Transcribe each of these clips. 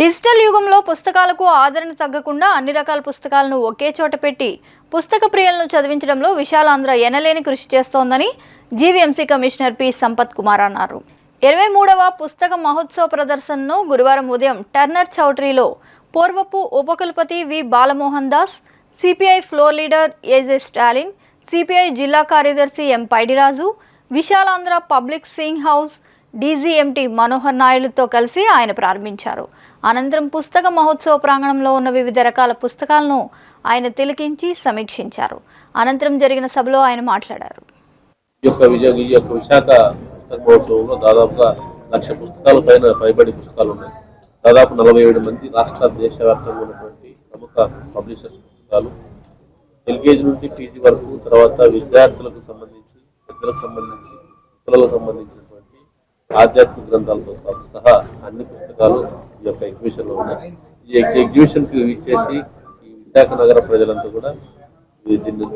Digital యుగంలో పుస్తకాలకు ఆదరణ తగ్గకుండా అన్ని రకాల పుస్తకాలను ఒకే చోట పెట్టి పుస్తక ప్రియులను చదివించడంలో విశాలాంధ్ర ఎనలేని కృషి చేస్తోందని GVMC commissioner P. Sampath Kumar అన్నారు. ఇరవై మూడవ పుస్తక మహోత్సవ ప్రదర్శనను గురువారం ఉదయం టర్నర్ చౌటరీలో పూర్వపు ఉపకులపతి V. Balamohan Das CPI floor leader A J Stalin CPI జిల్లా కార్యదర్శి M. Paidiraju Visalaandhra publishing house DGMT Manohar నాయుడుతో కలిసి ఆయన ప్రారంభించారు. అనంతరం పుస్తక మహోత్సవ ప్రాంగణంలో ఉన్న వివిధ రకాల పుస్తకాలను ఆయన తిలకించి సమీక్షించారు. అనంతరం జరిగిన సభలో ఆయన మాట్లాడారు. విశాఖ మహోత్సవంలో దాదాపుగా లక్ష పుస్తకాల పైన పైబడి పుస్తకాలు ఉన్నాయి. దాదాపు నలభై ఏడు మంది రాష్ట్ర దేశవ్యాప్తంగా ఉన్నటువంటి ప్రముఖ పబ్లిషర్స్ పుస్తకాలు. ఎల్కేజీ నుంచి పీజీ వరకు తర్వాత విద్యార్థులకు సంబంధించి పెద్దలకు సంబంధించి పిల్లలకు సంబంధించినటువంటి ఆధ్యాత్మిక గ్రంథాలతో సహా- సహా అన్ని పుస్తకాలు ఈ యొక్క ఎగ్జిబిషన్లో ఉన్నాయి. ఈ ఎగ్- ఎగ్జిబిషన్ ఇచ్చేసి ఈ విశాఖ నగర ప్రజలంతా కూడా దీని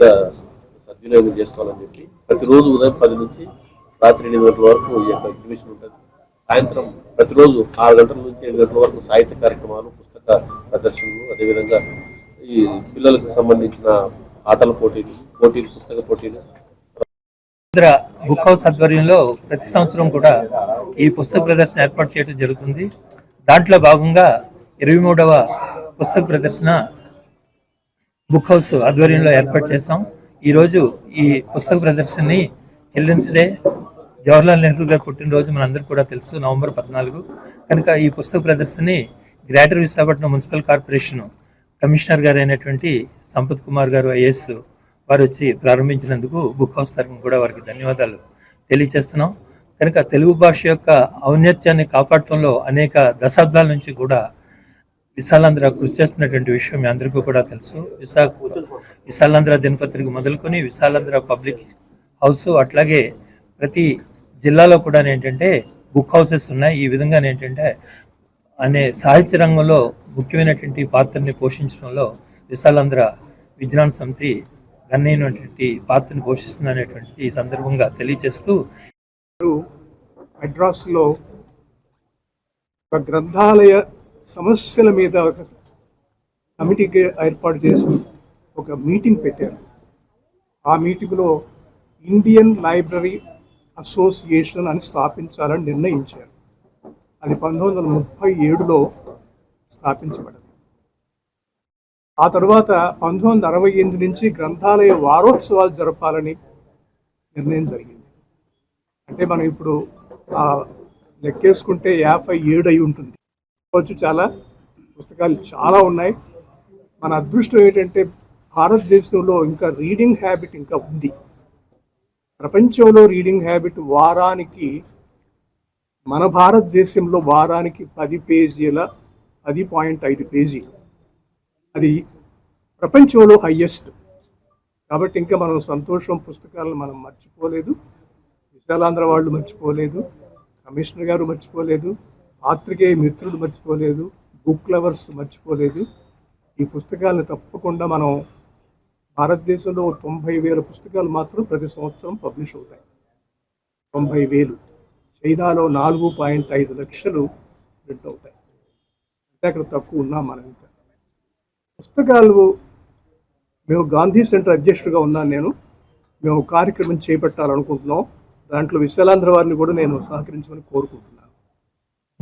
సద్వినియోగం చేసుకోవాలని చెప్పి ప్రతిరోజు ఉదయం పది నుంచి రాత్రి ఎనిమిది గంటల వరకు ఈ యొక్క ఎగ్జిబిషన్ ఉంటుంది. సాయంత్రం ప్రతిరోజు ఆరు గంటల నుంచి ఏడు గంటల వరకు సాహిత్య కార్యక్రమాలు పుస్తక ప్రదర్శనలు అదేవిధంగా ఈ పిల్లలకు సంబంధించిన ఆటల పోటీలు పోటీలు పుస్తక పోటీలు. బుక్ హౌస్ ఆధ్వర్యంలో ప్రతి సంవత్సరం కూడా ఈ పుస్తక ప్రదర్శన ఏర్పాటు చేయడం జరుగుతుంది. దాంట్లో భాగంగా ఇరవై మూడవ పుస్తక ప్రదర్శన బుక్ హౌస్ ఆధ్వర్యంలో ఏర్పాటు చేశాం. ఈరోజు ఈ పుస్తక ప్రదర్శనని చిల్డ్రన్స్ డే జవహర్లాల్ నెహ్రూ గారు పుట్టినరోజు మనందరూ కూడా తెలుసు నవంబర్ పద్నాలుగు. కనుక ఈ పుస్తక ప్రదర్శనని greater Visakhapatnam municipal corporation commissioner గారు అయినటువంటి సంపత్ కుమార్ గారు ఐఏఎస్ వారు వచ్చి ప్రారంభించినందుకు బుక్ హౌస్ తరఫున కూడా వారికి ధన్యవాదాలు తెలియచేస్తున్నాం కనుక తెలుగు భాష యొక్క ఔన్నత్యాన్ని కాపాడటంలో అనేక దశాబ్దాల నుంచి కూడా విశాలాంధ్ర కృషి చేస్తున్నటువంటి విషయం మీ అందరికీ కూడా తెలుసు. విశాఖ విశాలాంధ్ర దినపత్రిక మొదలుకొని విశాలాంధ్ర పబ్లిక్ హౌస్ అట్లాగే ప్రతి జిల్లాలో కూడా ఏంటంటే బుక్ హౌసెస్ ఉన్నాయి. ఈ విధంగా ఏంటంటే అనే సాహిత్య రంగంలో ముఖ్యమైనటువంటి పాత్రని పోషించడంలో విశాలాంధ్ర విజ్ఞాన సమితి గణనీయమైనటువంటి పాత్రని పోషిస్తుంది అనేటువంటిది ఈ సందర్భంగా తెలియజేస్తూ మెడ్రాస్లో ఒక గ్రంథాలయ సమస్యల మీద ఒక కమిటీకి ఏర్పాటు చేసి ఒక మీటింగ్ పెట్టారు. ఆ మీటింగ్లో ఇండియన్ లైబ్రరీ అసోసియేషన్ అని స్థాపించాలని నిర్ణయించారు. అది పంతొమ్మిది వందల ముప్పై ఏడులో స్థాపించబడింది. ఆ తర్వాత పంతొమ్మిది వందల అరవై ఎనిమిది నుంచి గ్రంథాలయ వారోత్సవాలు జరపాలని నిర్ణయం జరిగింది. అంటే మనం ఇప్పుడు లెక్కేసుకుంటే యాభై ఏడు అయి ఉంటుంది. వచ్చు చాలా పుస్తకాలు చాలా ఉన్నాయి. మన అదృష్టం ఏంటంటే భారతదేశంలో ఇంకా రీడింగ్ హ్యాబిట్ ఇంకా ఉంది. ప్రపంచంలో రీడింగ్ హ్యాబిట్ వారానికి మన భారతదేశంలో వారానికి పది పేజీల పది పాయింట్ ఐదు పేజీలు. అది ప్రపంచంలో హయ్యెస్ట్ కాబట్టి ఇంకా మనం సంతోషం పుస్తకాలను మనం మర్చిపోలేదు. విశాలాంధ్ర వాళ్ళు మర్చిపోలేదు కమిషనర్ గారు మర్చిపోలేదు పాత్రికేయ మిత్రులు మర్చిపోలేదు బుక్ లవర్స్ మర్చిపోలేదు. ఈ పుస్తకాలను తప్పకుండా మనం భారతదేశంలో తొంభై వేల పుస్తకాలు మాత్రం ప్రతి సంవత్సరం పబ్లిష్ అవుతాయి. తొంభై వేలు. చైనాలో నాలుగు పాయింట్ ఐదు లక్షలు ప్రింట్ అవుతాయి. అంటే అక్కడ తక్కువ ఉన్నాం మనం ఇంకా పుస్తకాలు మేము గాంధీ సెంటర్ అధ్యక్షుడిగా ఉన్నాను నేను. మేము కార్యక్రమం చేపట్టాలనుకుంటున్నాం. దాంట్లో విశాలాంధ్ర వారిని కూడా నేను సహకరించమని కోరుకుంటున్నాను.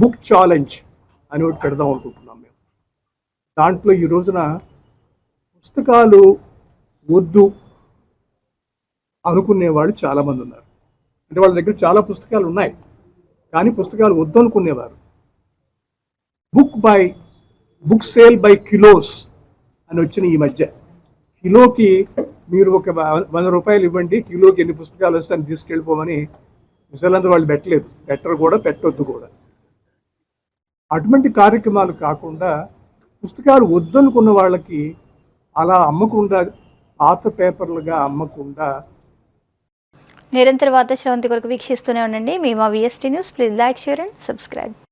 బుక్ ఛాలెంజ్ అని ఒకటి పెడదాం అనుకుంటున్నాం మేము. దాంట్లో ఈ రోజున పుస్తకాలు వద్దు అనుకునేవాళ్ళు చాలామంది ఉన్నారు. అంటే వాళ్ళ దగ్గర చాలా పుస్తకాలు ఉన్నాయి కానీ పుస్తకాలు వద్దు అనుకునేవారు. Book by book sale by kilos అని వచ్చిన ఈ మధ్య. కిలోకి మీరు ఒక వ- వంద రూపాయలు ఇవ్వండి కిలోకి ఎన్ని పుస్తకాలు వస్తే అని తీసుకెళ్ళిపోమని ముసలందరూ వాళ్ళు పెట్టలేదు. పెట్టరు కూడా పెట్టొద్దు కూడా. అటువంటి కార్యక్రమాలు కాకుండా పుస్తకాలు వద్దనుకున్న వాళ్ళకి అలా అమ్మకుండా పాత పేపర్లుగా అమ్మకుండా నిరంతర వార్త శ్రవంతి కొరకు వీక్షిస్తూనే ఉండండి. మేము మా V S T news please like share and subscribe